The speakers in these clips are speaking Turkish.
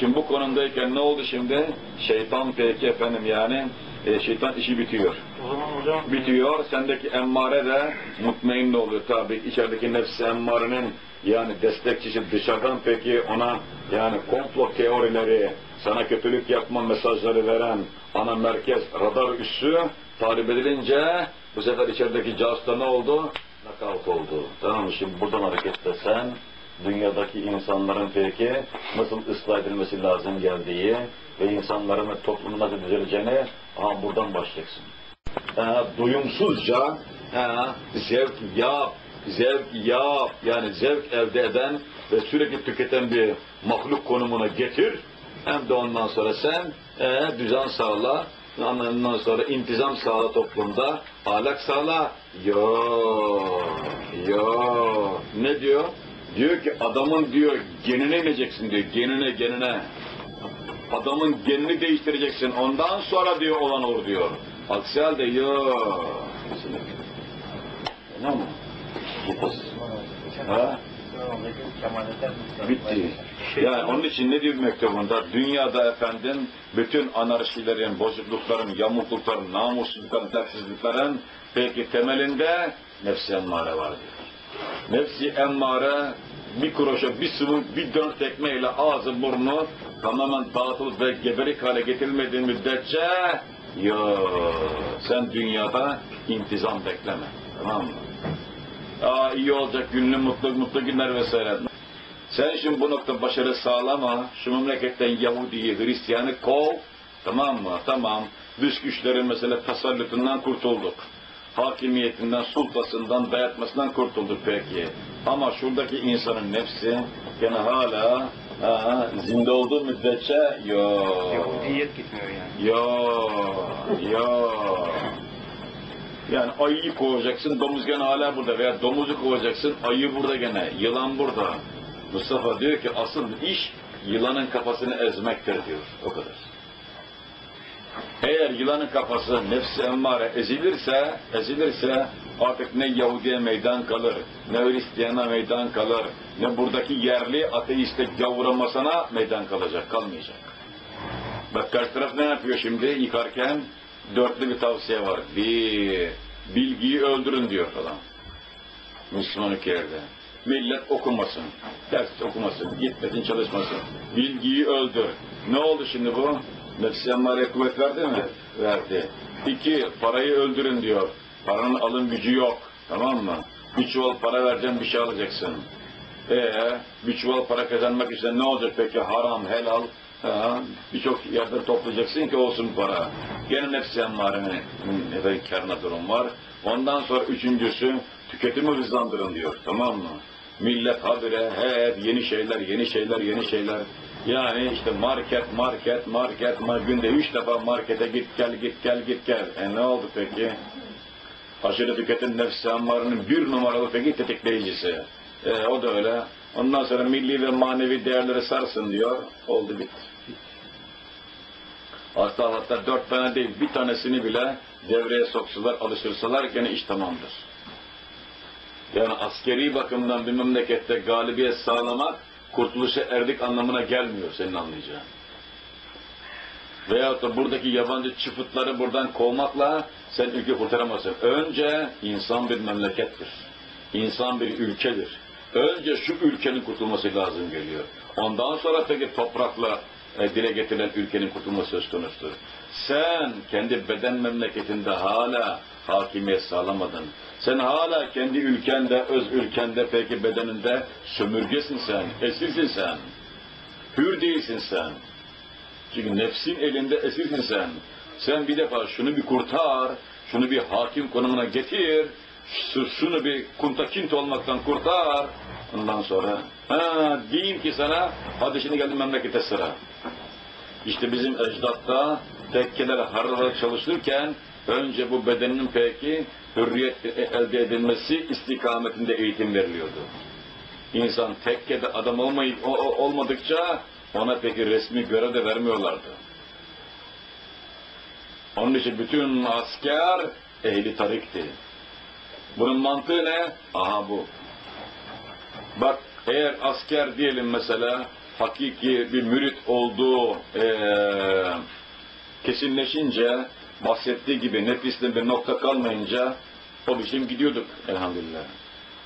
Şimdi bu konumdayken ne oldu şimdi? Şeytan peki efendim yani e, şeytan işi bitiyor. O zaman hocam Bitiyor. Sendeki emmare de mutmain oluyor tabi. İçerideki nefsi emmarenin yani destekçisi dışarıdan peki ona yani komplo teorileri, sana kötülük yapma mesajları veren ana merkez radar üssü tahrip edilince bu sefer içerideki cihazda ne oldu? Nakavt oldu. Tamam mı? Şimdi buradan hareketle sen dünyadaki insanların peki nasıl ıslah edilmesi lazım geldiği ve insanların ve toplumun nasıl düzeleceğini aha buradan başlayacaksın e, doyumsuzca e, zevk yap, zevk yap, yani zevk elde eden ve sürekli tüketen bir mahluk konumuna getir. Hem de ondan sonra sen e, düzen sağla, ondan sonra intizam sağla toplumda, ahlak sağla. Yo, yo. Ne diyor? Diyor ki adamın diyor genine ineceksin diyor, genine genine. Adamın genini değiştireceksin. Ondan sonra diyor olan olur diyor. Aksi halde yok. Ne mi? Ha? Bitti. Yani onun için ne diyor mektubunda? Dünyada efendim bütün anarşilerin, bozuklukların, yamuklukların, namussuzlukların, dersizliklerin peki temelinde nefsi emmare var diyor. Nefsi emmare bir kroşa, bir sıvı, bir dört tekmeyle ağzı burnu tamamen dağıtılıp ve geberik hale getirilmediği müddetçe ya sen dünyada intizam bekleme. Tamam mı? Aa iyi olacak günlü mutlu mutlu günler vesaire. Sen şimdi bu nokta başarı sağlama. Şu memleketten Yahudi'yi, Hristiyanı kov. Tamam mı? Tamam. Dış güçlerin mesela tasallutundan kurtulduk. Hakimiyetinden, sultasından, dayatmasından kurtulduk peki. Ama şuradaki insanın nefsi gene hala ha, zinde olduğu müddetçe yok. Yahudiyet gitmiyor yani. Ya, ya. Yani ayıyı kovacaksın, domuz gene hala burada veya domuzu kovacaksın, ayı burada gene, yılan burada. Mustafa diyor ki asıl iş yılanın kafasını ezmektir diyor. O kadar. Eğer yılanın kafası nefsi emmare ezilirse, ezilirse artık ne Yahudi'ye meydan kalır, ne Hristiyan'a meydan kalır, ne buradaki yerli ateiste gavuramasına meydan kalacak, kalmayacak. Bak karşı taraf ne yapıyor şimdi yıkarken? Dörtlü bir tavsiye var. Bir, bilgiyi öldürün diyor falan. Müslüman ülkelerde. Millet okumasın, ders okumasın, gitmesin çalışmasın. Bilgiyi öldür. Ne oldu şimdi bu? Nefsi emmare kuvvet verdi mi? Verdi. İki, parayı öldürün diyor. Paranın alım gücü yok. Tamam mı? Bir çuval para vereceğim bir şey alacaksın. Ee, bir çuval para kazanmak için ne olacak peki? Haram, helal, birçok yerden toplayacaksın ki olsun para. Gene nefsi emmarenin efendim, karına durum var. Ondan sonra üçüncüsü tüketimi hızlandırın diyor. Tamam mı? Millet habire hep yeni şeyler, yeni şeyler, yeni şeyler. Yani işte market, market, market, mar günde üç defa markete git gel, git gel, git gel. E ne oldu peki? Aşırı tüketim nefsi emmarenin bir numaralı peki tetikleyicisi. E, o da öyle. Ondan sonra milli ve manevi değerleri sarsın diyor. Oldu bitti. Hatta hatta dört tane değil, bir tanesini bile devreye soksalar, alışırsalar gene iş tamamdır. Yani askeri bakımdan bir memlekette galibiyet sağlamak, kurtuluşa erdik anlamına gelmiyor senin anlayacağın. Veyahut da buradaki yabancı çıfıtları buradan kovmakla sen ülke kurtaramazsın. Önce insan bir memlekettir. İnsan bir ülkedir. Önce şu ülkenin kurtulması lazım geliyor. Ondan sonra peki toprakla e, dile getirilen ülkenin kurtulması söz konusudur. Sen kendi beden memleketinde hala hakimiyet sağlamadın. Sen hala kendi ülkende, öz ülkende peki bedeninde sömürgesin sen, esirsin sen. Hür değilsin sen. Çünkü nefsin elinde esirsin sen. Sen bir defa şunu bir kurtar, şunu bir hakim konumuna getir, şunu bir kuntakint olmaktan kurtar. Ondan sonra ha, diyeyim ki sana hadi şimdi geldim memlekete sıra. İşte bizim ecdatta tekkeler harlara çalışırken önce bu bedenin peki hürriyet elde edilmesi istikametinde eğitim veriliyordu. İnsan tekkede adam olmayıp, o, o, olmadıkça ona peki resmi görev de vermiyorlardı. Onun için bütün asker ehli tarikti. Bunun mantığı ne? Aha bu. Bak eğer asker diyelim mesela hakiki bir mürit olduğu eee, kesinleşince, bahsettiği gibi nefiste bir nokta kalmayınca o biçim gidiyorduk elhamdülillah.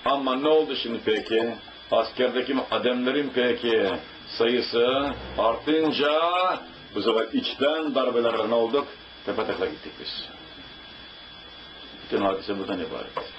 Ama ne oldu şimdi peki? Askerdeki ademlerin peki sayısı artınca bu sefer içten darbelerle ne olduk? Tepe takla gittik biz. Bütün hadise buradan ibaret.